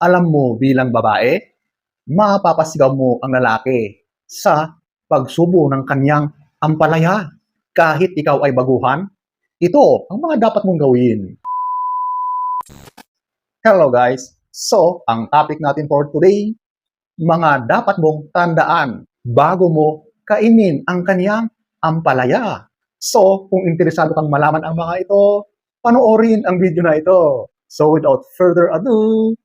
Alam mo bilang babae, mapapasigaw mo ang lalaki sa pagsubo ng kanyang ampalaya. Kahit ikaw ay baguhan, ito ang mga dapat mong gawin. Hello guys! So, ang topic natin for today, mga dapat mong tandaan bago mo kainin ang kanyang ampalaya. So, kung interesado kang malaman ang mga ito, panoorin ang video na ito. So, without further ado,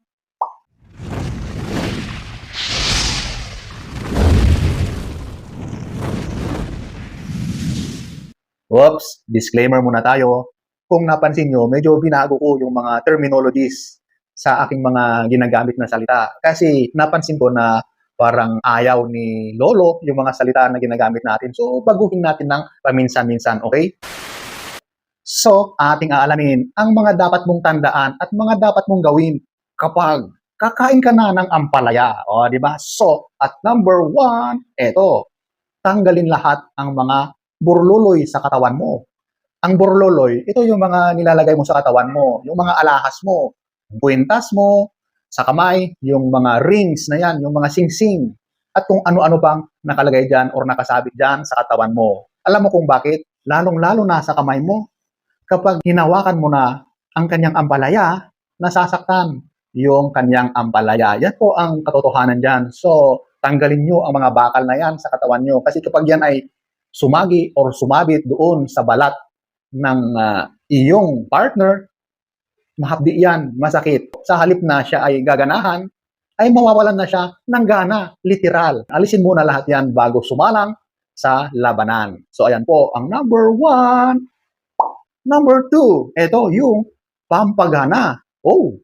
Whoops, disclaimer muna tayo. Kung napansin nyo, medyo binago ko yung mga terminologies sa aking mga ginagamit na salita. Kasi napansin ko na parang ayaw ni Lolo yung mga salita na ginagamit natin. So, baguhin natin ng paminsan-minsan, okay? So, ating aalamin ang mga dapat mong tandaan at mga dapat mong gawin kapag kakain ka na ng ampalaya. O, di ba? So, at number one, eto, tanggalin lahat ang mga burluloy sa katawan mo. Ang burluloy, ito yung mga nilalagay mo sa katawan mo, yung mga alahas mo, yung kwintas mo, sa kamay, yung mga rings na yan, yung mga sing-sing, at kung ano-ano pang nakalagay dyan or nakasabit dyan sa katawan mo. Alam mo kung bakit? Lalong-lalo na sa kamay mo. Kapag hinawakan mo na ang kanyang ampalaya, nasasaktan yung kanyang ampalaya. Yan po ang katotohanan dyan. So, tanggalin nyo ang mga bakal na yan sa katawan nyo. Kasi kapag yan ay sumagi or sumabit doon sa balat ng ah, iyong partner, mahapdi yan, masakit. Sa halip na siya ay gaganahan, ay mawawalan na siya ng gana, literal. Alisin muna lahat yan bago sumalang sa labanan. So ayan po, ang number one. Number two, ito yung pampagana. Oh,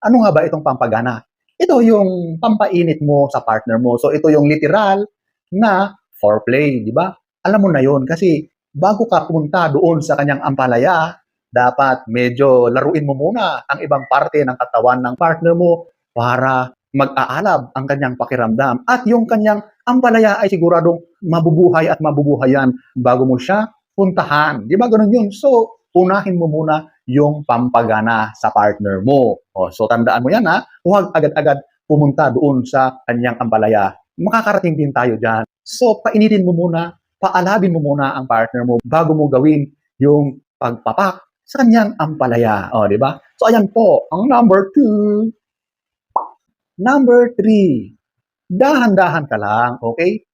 ano nga ba itong pampagana? Ito yung pampainit mo sa partner mo. So ito yung literal na foreplay, di ba? Alam mo na yon kasi bago ka pumunta doon sa kanyang ampalaya, dapat medyo laruin mo muna ang ibang parte ng katawan ng partner mo para mag-aalab ang kanyang pakiramdam. At yung kanyang ampalaya ay siguradong mabubuhay at mabubuhayan bago mo siya puntahan. Di ba ganun yun? So, unahin mo muna yung pampagana sa partner mo. O, so, tandaan mo yan ha. Huwag agad-agad pumunta doon sa kanyang ampalaya. Makakarating din tayo dyan. So, painitin mo muna, paalabin mo muna ang partner mo bago mo gawin yung pagpapak sa kanyang ampalaya. O, di ba? So, ayan po, ang number two. Number three, dahan-dahan ka lang, okay?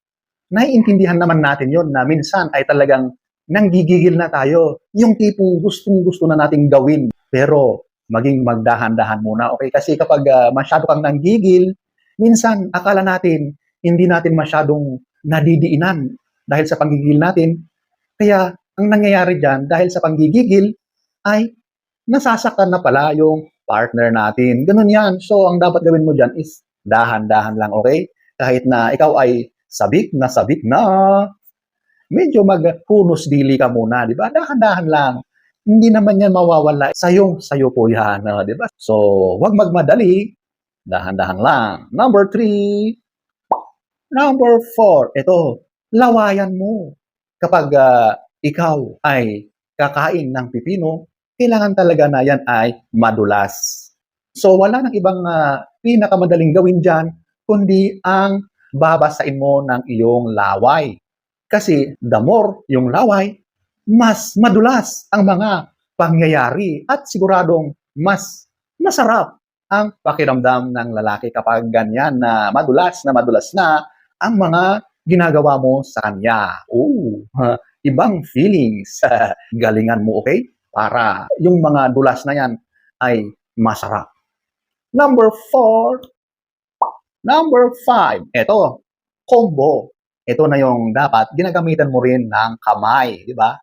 Naiintindihan naman natin yon na minsan ay talagang nanggigigil na tayo. Yung tipong gustong-gusto na nating gawin. Pero maging magdahan-dahan muna, okay? Kasi kapag ah, masyado kang nanggigil, minsan akala natin hindi natin masyadong nadidiinan dahil sa panggigil natin. Kaya ang nangyayari dyan dahil sa panggigigil ay nasasaktan na pala yung partner natin. Ganun yan. So, ang dapat gawin mo dyan is dahan-dahan lang, okay? Kahit na ikaw ay sabik na sabik na, medyo magpunos dili ka muna, di ba? Dahan-dahan lang. Hindi naman yan mawawala. Sayong sayo po yan, di ba? So, wag magmadali. Dahan-dahan lang. Number three. Number four. Ito, lawayan mo. Kapag ah, ikaw ay kakain ng pipino, kailangan talaga na yan ay madulas. So wala nang ibang ah, pinakamadaling gawin dyan, kundi ang babasain mo ng iyong laway. Kasi the more yung laway, mas madulas ang mga pangyayari at siguradong mas masarap ang pakiramdam ng lalaki kapag ganyan na madulas na madulas na ang mga ginagawa mo sa kanya. Ooh, ibang feelings. Galingan mo, okay? Para yung mga dulas na yan ay masarap. Number four. Number five. Ito, combo. Ito na yung dapat ginagamitan mo rin ng kamay, di ba?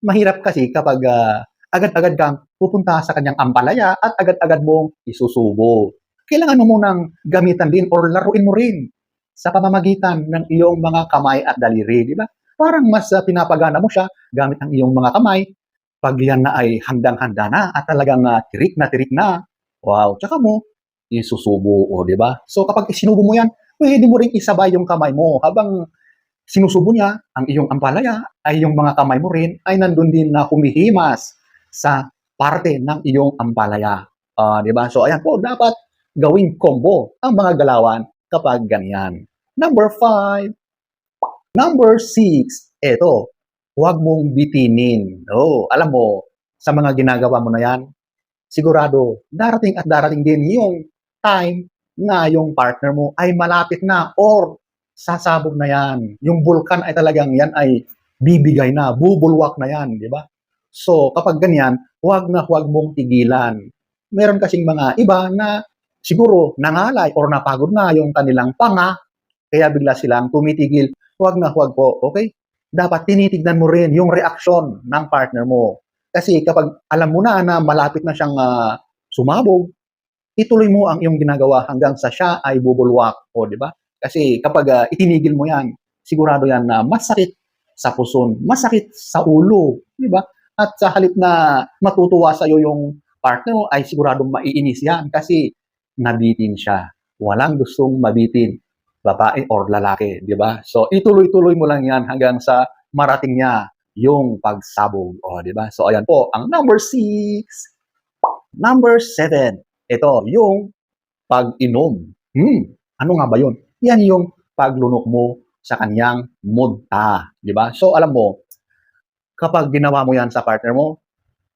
Mahirap kasi kapag ah, agad-agad kang pupunta sa kanyang ampalaya at agad-agad mong isusubo. Kailangan mo munang gamitan din or laruin mo rin sa pamamagitan ng iyong mga kamay at daliri, di ba? Parang mas ah, pinapagana mo siya gamit ang iyong mga kamay pag yan na ay handang-handa na at talagang ah, tirik na tirik na. Wow, tsaka mo isusubo, o di ba? So kapag isinubo mo yan, pwede mo rin isabay yung kamay mo habang sinusubo niya ang iyong ampalaya ay yung mga kamay mo rin ay nandun din na humihimas sa parte ng iyong ampalaya. Ah, di ba? So ayan po, dapat gawing combo ang mga galawan kapag ganyan. Number five. Number six. Ito, huwag mong bitinin. Oh, alam mo, sa mga ginagawa mo na yan, sigurado, darating at darating din yung time na yung partner mo ay malapit na or sasabog na yan. Yung vulkan ay talagang yan ay bibigay na, bubulwak na yan, di ba? So, kapag ganyan, huwag na huwag mong tigilan. Meron kasing mga iba na siguro nangalay or napagod na yung kanilang panga, kaya bigla silang tumitigil. Huwag na huwag po, okay? Dapat tinitignan mo rin yung reaksyon ng partner mo. Kasi kapag alam mo na na malapit na siyang ah, sumabog, ituloy mo ang iyong ginagawa hanggang sa siya ay bubulwak. O, di ba? Kasi kapag ah, itinigil mo yan, sigurado yan na masakit sa puson, masakit sa ulo, di ba? At sa halip na matutuwa sa iyo yung partner mo, ay siguradong maiinis yan kasi nabitin siya. Walang gustong mabitin, babae or lalaki, di ba? So, ituloy-tuloy mo lang yan hanggang sa marating niya yung pagsabog. O, di ba? So, ayan po, ang number six. Number seven, ito, yung pag-inom. Hmm, ano nga ba yun? Yan yung paglunok mo sa kanyang munta. Di ba? So, alam mo, kapag ginawa mo yan sa partner mo,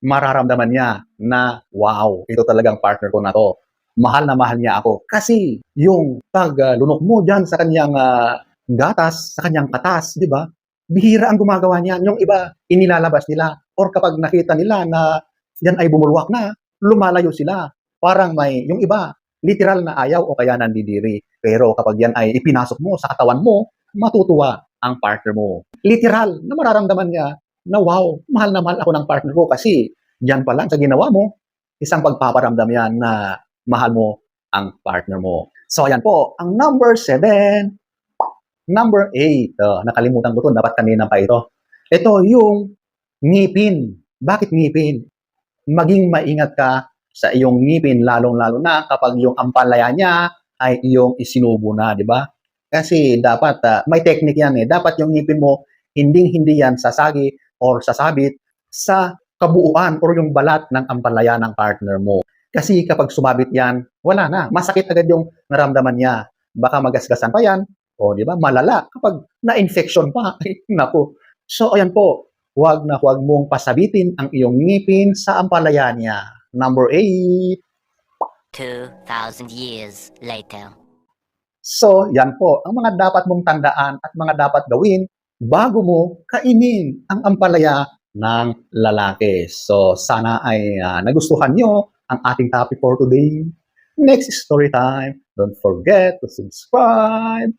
mararamdaman niya na, wow, ito talagang partner ko na to. Mahal na mahal niya ako. Kasi yung paglunok mo dyan sa kanyang ah, gatas, sa kanyang katas, di ba? Bihira ang gumagawa niyan. Yung iba, inilalabas nila. Or kapag nakita nila na yan ay bumulwak na, lumalayo sila. Parang may, yung iba, literal na ayaw o kaya nandidiri. Pero kapag yan ay ipinasok mo sa katawan mo, matutuwa ang partner mo. Literal na mararamdaman niya na wow, mahal na mahal ako ng partner ko kasi yan pa lang sa ginawa mo, isang pagpaparamdam yan na mahal mo ang partner mo. So ayan po, ang number seven, number eight, uh, nakalimutan ko to, dapat kanina pa ito. Ito yung ngipin. Bakit ngipin? Maging maingat ka sa iyong ngipin, lalong-lalo na kapag yung ampalaya niya ay iyong isinubo na, di ba? Kasi dapat, ah, may technique yan eh. Dapat yung ngipin mo, hindi-hindi yan sasagi or sasabit sa kabuuan or yung balat ng ampalaya ng partner mo. Kasi kapag sumabit yan, wala na. Masakit agad yung naramdaman niya. Baka magasgasan pa yan. O, di ba? Malala. Kapag na-infection pa. Ay, naku. So, ayan po. Huwag na huwag mong pasabitin ang iyong ngipin sa ampalaya niya. Number 8. 2,000 years later. So, yan po. Ang mga dapat mong tandaan at mga dapat gawin bago mo kainin ang ampalaya ng lalaki. So, sana ay ah, nagustuhan nyo ang ating topic for today. Next story time. Don't forget to subscribe